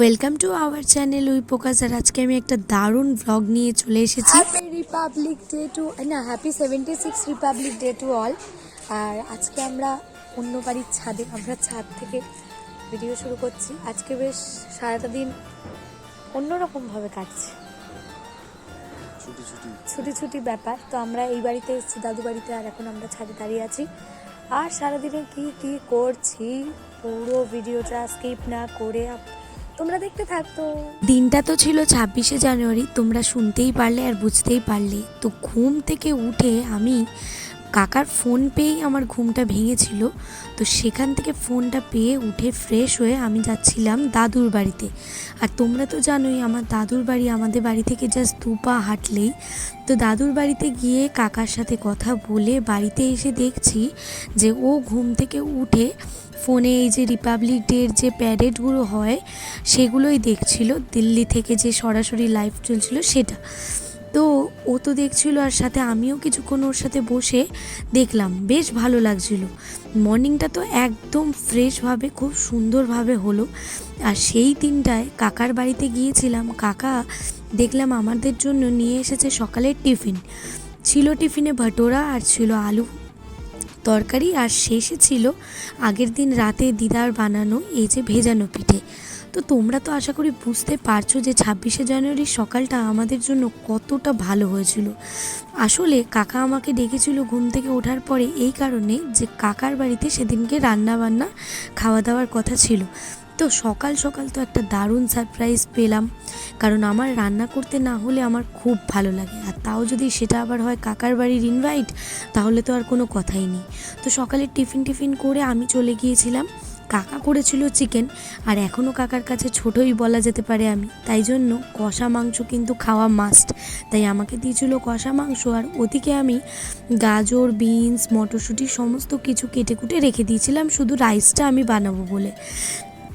Welcome to our channel we focus আর আজকে আমি একটা দারুণ ভ্লগ নিয়ে চলে এসেছি। হ্যাপি রিপাবলিক ডে টু না happy seventy six republic day to all আর আজকে আমরা অন্য বাড়ির ছাদে আমরা ছাদ থেকে ভিডিও শুরু করছি। আজকে বেশ সারাটা দিন অন্যরকমভাবে কাটছে। ছুটি ছুটি। ব্যাপার। তো আমরা এই বাড়িতে এসেছি দাদু বাড়িতে আর এখন আমরা ছাদে দাঁড়িয়ে আছি। আর সারাদিনে কি কি করছি? পুরো ভিডিওটা স্কিপ না করে তোমরা দেখতে থাকতো। দিনটা তো ছিল ছাব্বিশে জানুয়ারি, তোমরা শুনতেই পারলে আর বুঝতেই পারলে। তো ঘুম থেকে উঠে আমি কাকার ফোন পেয়েই আমার ঘুমটা ভেঙেছিল, তো সেখান থেকে ফোনটা পেয়ে উঠে ফ্রেশ হয়ে আমি যাচ্ছিলাম দাদুর বাড়িতে। আর তোমরা তো জানোই, আমার দাদুর বাড়ি আমাদের বাড়ি থেকে জাস্ট দু পা হাঁটলেই। তো দাদুর বাড়িতে গিয়ে কাকার সাথে কথা বলে বাড়িতে এসে দেখছি যে ও ঘুম থেকে উঠে ফোনে এই যে রিপাবলিক ডের যে প্যারেডগুলো হয়, সেগুলোই দেখছিল। দিল্লি থেকে যে সরাসরি লাইভ চলছিল সেটা। তো ও তো দেখছিল আর সাথে আমিও কিছুক্ষণ ওর সাথে বসে দেখলাম। বেশ ভালো লাগছিল। মর্নিংটা তো একদম ফ্রেশভাবে খুব সুন্দরভাবে হলো। আর সেই দিনটায় কাকার বাড়িতে গিয়েছিলাম। কাকা দেখলাম আমাদের জন্য নিয়ে এসেছে সকালের টিফিন। ছিল টিফিনে ভাটোরা আর ছিল আলু তরকারি। আর শেষে ছিল আগের দিন রাতে দিদার বানানো এই যে ভেজানো পিঠে। তো তোমরা তো আশা করি বুঝতে পারছ যে ছাব্বিশে জানুয়ারির সকালটা আমাদের জন্য কতটা ভালো হয়েছিল। আসলে কাকা আমাকে ডেকেছিল ঘুম থেকে ওঠার পরে এই কারণে যে কাকার বাড়িতে সেদিনকে রান্না বান্না খাওয়া দাওয়ার কথা ছিল। তো সকাল সকাল তো একটা দারুণ সারপ্রাইজ পেলাম। কারণ আমার রান্না করতে না হলে আমার খুব ভালো লাগে। আর তাও যদি সেটা আবার হয় কাকার বাড়ির ইনভাইট তাহলে তো আর কোনো কথাই নেই। তো সকালে টিফিন টিফিন করে আমি চলে গিয়েছিলাম। কাকা করেছিল চিকেন আর এখনও কাকার কাছে ছোটই বলা যেতে পারে আমি। তাই জন্য কষা মাংস কিন্তু খাওয়া মাস্ট তাই আমাকে দিয়েছিল কষা মাংস, আর ওদিকে আমি গাজর বিনস মটরশুঁটি সমস্ত কিছু কেটে কুটে রেখে দিয়েছিলাম, শুধু রাইসটা আমি বানাবো বলে।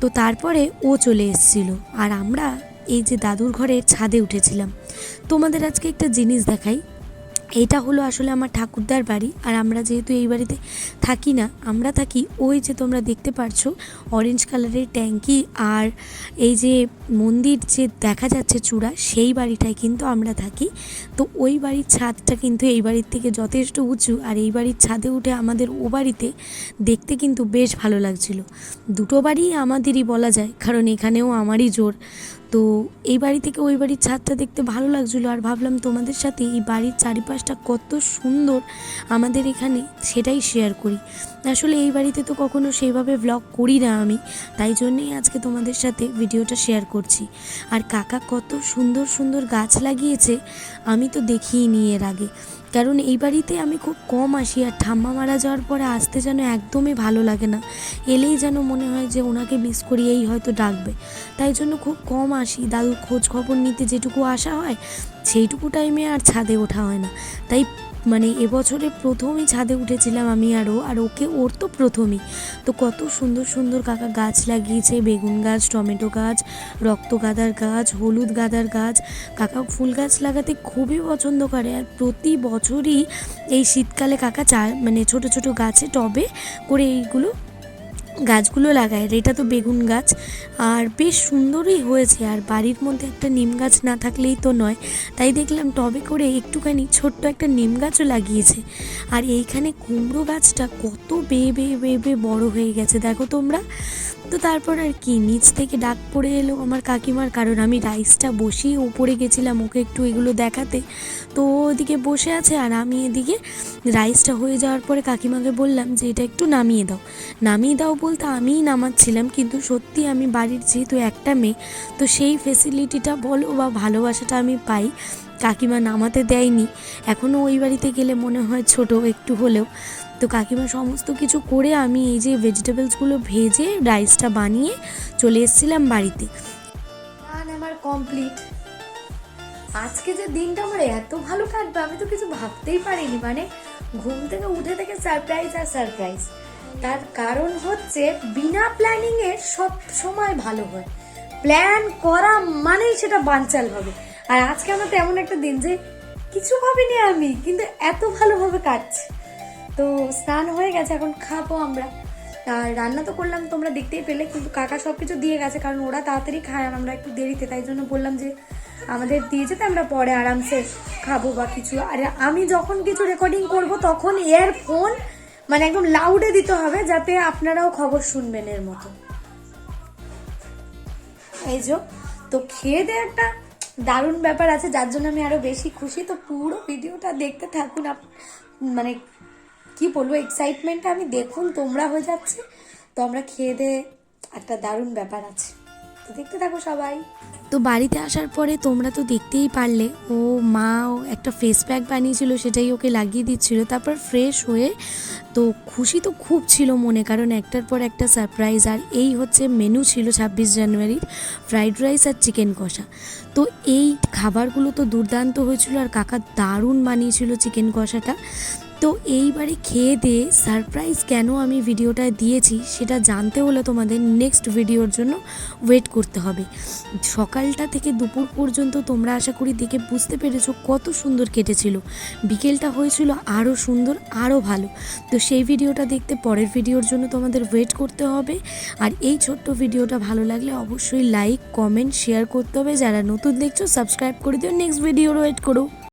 তো তারপরে ও চলে এসেছিল, আর আমরা এই যে দাদুর ঘরের ছাদে উঠেছিলাম। তোমাদের আজকে একটা জিনিস দেখাই এইটা হলো আসলে আমার ঠাকুরদার বাড়ি, আর আমরা যেহেতু এই বাড়িতে থাকি না, আমরা থাকি ওই যে তোমরা দেখতে পারছ অরেঞ্জ কালারের ট্যাঙ্কি আর এই যে মন্দির যে দেখা যাচ্ছে চূড়া, সেই বাড়িটায় কিন্তু আমরা থাকি। তো ওই বাড়ির ছাদটা কিন্তু এই বাড়ির থেকে যথেষ্ট উঁচু, আর এই বাড়ির ছাদে উঠে আমাদের ও বাড়িতে দেখতে কিন্তু বেশ ভালো লাগছিল। দুটো বাড়ি আমাদেরই বলা যায়, কারণ এখানেও আমারই জোর। তো এই বাড়ি থেকে ওই বাড়ির ছাদটা দেখতে ভালো লাগছিল আর ভাবলাম তোমাদের সাথে এই বাড়ির চারিপাশটা কত সুন্দর আমাদের এখানে সেটাই শেয়ার করি। আসলে এই বাড়িতে তো কখনো সেইভাবে ব্লগ করি না আমি, তাই জন্যেই আজকে তোমাদের সাথে ভিডিওটা শেয়ার করছি। আর কাকা কত সুন্দর সুন্দর গাছ লাগিয়েছে, আমি তো দেখিনি এর আগে। কারণ এই বাড়িতে আমি খুব কম আসি আর ঠাম্মা মারা যাওয়ার পরে আসতে যেন একদমই ভালো লাগে না। এলেই যেন মনে হয় যে ওনাকে মিস করি এই হয়তো ডাকবে। তাই জন্য খুব কম আসি। দাদুর খোঁজ খবর নিতে যেটুকু আসা হয়, সেইটুকু টাইমে আর ছাদে ওঠা হয় না। তাই মানে এবছরে প্রথমই ছাদে উঠেছিলাম আমি আরও আর ওকে ওর তো প্রথমই। তো কত সুন্দর সুন্দর কাকা গাছ লাগিয়েছে, বেগুন গাছ, টমেটো গাছ, রক্ত গাঁদার গাছ, হলুদ গাঁদার গাছ। কাকা ফুল গাছ লাগাতে খুবই পছন্দ করে আর প্রতি বছরই এই শীতকালে কাকা চা মানে ছোট ছোট গাছে টবে করে এইগুলো গাছগুলো লাগায়, আর এটা তো বেগুন গাছ। আর বেশ সুন্দরই হয়েছে, আর বাড়ির মধ্যে একটা নিম গাছ না থাকলেই তো নয়। তাই দেখলাম টবে করে একটুখানি ছোট্ট একটা নিম গাছও লাগিয়েছে। আর এইখানে কুমড়ো গাছটা কত বেয়ে বেয়ে বেয়ে বেয়ে বড় হয়ে গেছে, দেখো তোমরা। তো তারপর আর কি, নিচ থেকে ডাক পড়ে এলো আমার কাকিমার, কারণ আমি রাইসটা বসিয়ে ওপরে গেছিলাম ওকে একটু এগুলো দেখাতে। তো ওদিকে বসে আছে, আর আমি এদিকে রাইসটা হয়ে যাওয়ার পরে কাকিমাকে বললাম যে, এটা একটু নামিয়ে দাও। নামিয়ে দাও বলতে আমিই নামাচ্ছিলাম, কিন্তু সত্যি আমি বাড়ির যেহেতু একটা মেয়ে, তো সেই ফেসিলিটিটা বলো বা ভালোবাসাটা আমি পাই। কাকিমা নামাতে দেয়নি। এখনও ওই বাড়িতে গেলে মনে হয় ছোট একটু হলেও। তো কাকিমা সমস্ত কিছু করে আমি এই যে ভেজিটেবলসগুলো ভেজে রাইসটা বানিয়ে চলে এসেছিলাম বাড়িতে। আমার কমপ্লিট আজকে যে দিনটা আমার এত ভালো কাটবে আমি তো কিছু ভাবতেই পারিনি মানে ঘুম থেকে উঠে থেকে সারপ্রাইজ আর সারপ্রাইজ তার কারণ হচ্ছে বিনা প্ল্যানিং এর সব সময় ভালো হয়। প্ল্যান করা মানেই সেটা বানচাল হবে। আর আজকে আমার তেমন একটা দিন যে কিছু ভাবিনি আমি, কিন্তু এত ভালোভাবে কাটছে। তো স্নান হয়ে গেছে, এখন খাব আমরা। আর রান্না তো করলাম, তোমরা দেখতেই পেলে, কিন্তু কাকা সব কিছু দিয়ে গেছে, কারণ ওরা তাড়াতাড়ি খায়, আর আমরা একটু দেরিতে, তাই জন্য বললাম যে আমাদের দিয়ে যেতে আমরা পরে আরামসে খাব বা কিছু। আর আমি যখন কিছু রেকর্ডিং করব, তখন এয়ারফোন ফোন মানে একদম লাউডে দিতে হবে যাতে আপনারাও খবর শুনবেন এর মতো। এই যে, তো খেয়ে দিয়ে একটা দারুণ ব্যাপার আছে, যার জন্য আমি আরও বেশি খুশি। তো পুরো ভিডিওটা দেখতে থাকুন মানে কি বলব এক্সাইটমেন্টটা আমি দেখুন, তোমরা হয়ে যাচ্ছে। তো আমরা খেয়ে দিয়ে একটা দারুণ ব্যাপার আছে। দেখতে থাকো সবাই। তো বাড়িতে আসার পরে তোমরা তো দেখতেই পারলে, ও মা ও একটা ফেস প্যাক বানিয়েছিল, সেটাই ওকে লাগিয়ে দিচ্ছিল, তারপর ফ্রেশ হয়ে তো খুশি তো খুব ছিল মনে, কারণ একটার পর একটা সারপ্রাইজ আর এই হচ্ছে মেনু ছিল ছাব্বিশ জানুয়ারির ফ্রাইড রাইস আর চিকেন কষা। তো এই খাবারগুলো তো দুর্দান্ত হয়েছিল, আর কাকা দারুণ বানিয়েছিল চিকেন কষাটা। তো এইবারে খেয়ে দিয়ে সারপ্রাইজ কেন আমি ভিডিওটা দিয়েছি সেটা জানতে হলে তোমাদের নেক্সট ভিডিওর জন্য ওয়েট করতে হবে। সকালটা থেকে দুপুর পর্যন্ত তোমরা আশা করি দেখে বুঝতে পেরেছ কত সুন্দর কেটেছিল। বিকেলটা হয়েছিল আরও সুন্দর আরও ভালো। তো সেই ভিডিওটা দেখতে পরের ভিডিওর জন্য তোমাদের ওয়েট করতে হবে। আর এই ছোট্ট ভিডিওটা ভালো লাগলে অবশ্যই লাইক কমেন্ট শেয়ার করতে হবে। যারা নতুন দেখছ সাবস্ক্রাইব করে দিও। নেক্সট ভিডিওর ওয়েট করো।